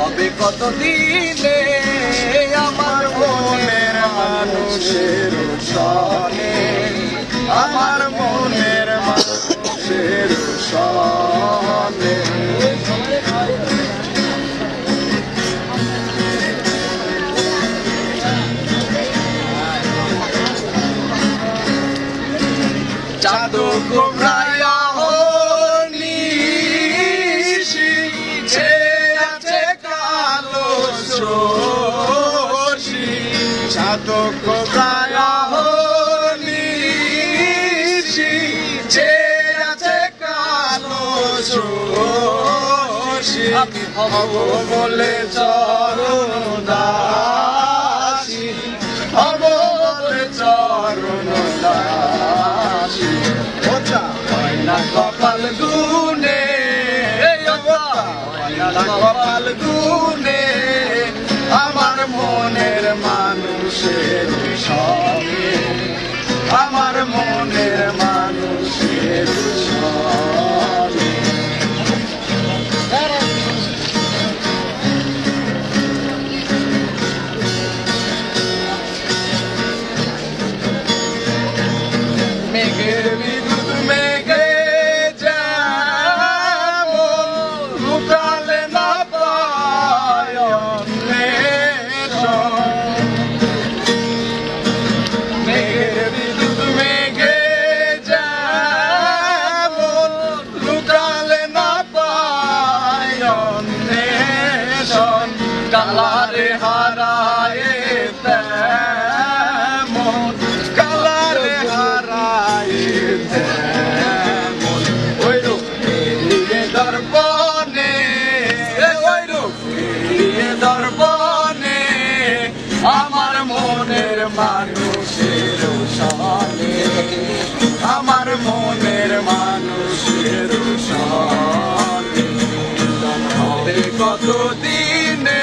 হবে কত দিনে আমার মনের মানুষের সনে আমার মনের মানুষের সনে চাঁদো কোমরায়া আমি হব বলে চরণ দাসী হব বলে চরণ দাসী না কপাল গুনে হয় না কপাল গুনে আমার মনের মানুষের সঙ্গে আমার কালারে হারায় তেমন, কালারে হারায় তেমন। ওই রূপ নিয়ে দর্পণে, ওই রূপ নিয়ে আমার মনের মানুষের সনে আমার মনের মানুষের সনে হবে কত দিনে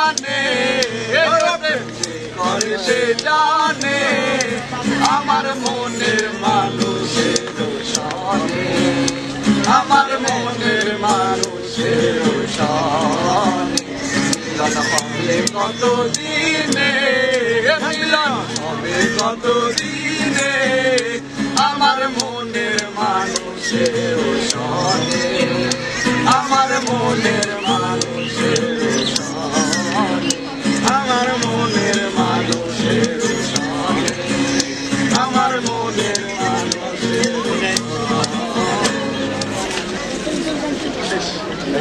সে জানে, আমার মনের মানুষের সনে আমার মনের মানুষের সনে হবে কত দিনে হবে কত দিনে আমার মনের মানুষের সনে আমার মনের মানুষের